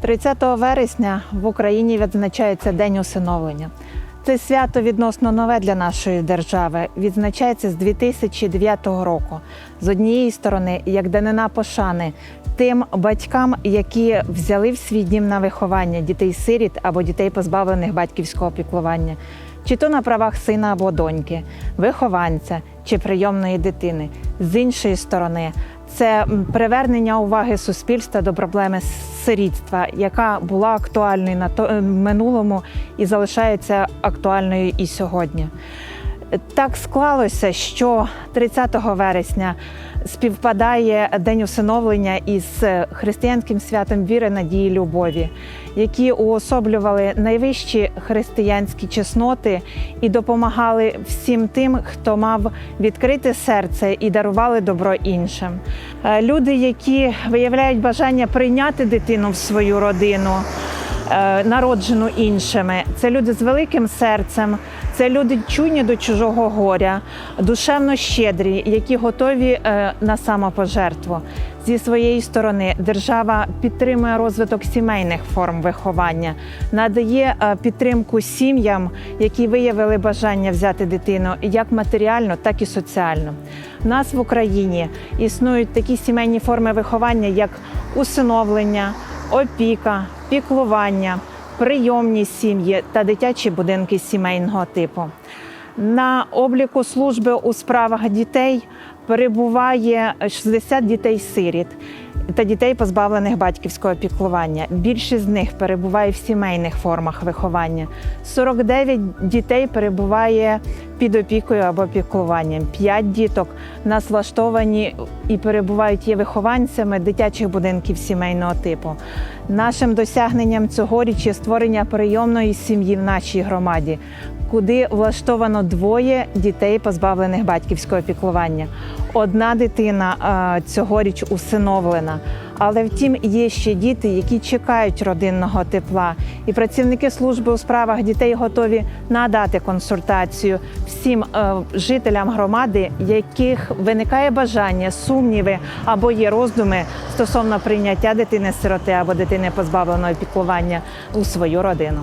30 вересня в Україні відзначається День усиновлення. Це свято відносно нове для нашої держави. Відзначається з 2009 року. З однієї сторони, як данина пошани тим батькам, які взяли в свій дім на виховання дітей-сиріт або дітей, позбавлених батьківського піклування, чи то на правах сина або доньки, вихованця чи прийомної дитини. З іншої сторони, це привернення уваги суспільства до проблеми сирітства, яка була актуальною на то- е, минулому і залишається актуальною і сьогодні. Так склалося, що 30 вересня співпадає День усиновлення із християнським святом віри, надії, любові, які уособлювали найвищі християнські чесноти і допомагали всім тим, хто мав відкрите серце і дарували добро іншим. Е, Люди, які виявляють бажання прийняти дитину в свою родину народжену іншими. Це люди з великим серцем, це люди чуйні до чужого горя, душевно щедрі, які готові е, на самопожертву. Зі своєї сторони держава підтримує розвиток сімейних форм виховання, надає е, підтримку сім'ям, які виявили бажання взяти дитину як матеріально, так і соціально. У нас в Україні існують такі сімейні форми виховання, як усиновлення, опіка, піклування, прийомні сім'ї та дитячі будинки сімейного типу. На обліку служби у справах дітей перебуває 60 дітей-сиріт та дітей, позбавлених батьківського піклування. Більшість з них перебуває в сімейних формах виховання. 49 дітей перебуває під опікою або піклуванням. 5 діток нас влаштовані і перебувають є вихованцями дитячих будинків сімейного типу. Нашим досягненням цьогоріч є створення прийомної сім'ї в нашій громаді, куди влаштовано двоє дітей, позбавлених батьківського піклування. Одна дитина цьогоріч усиновлена. Але втім, є ще діти, які чекають родинного тепла, і працівники служби у справах дітей готові надати консультацію всім е, жителям громади, яких виникає бажання, сумніви або є роздуми стосовно прийняття дитини-сироти або дитини позбавленої піклування у свою родину.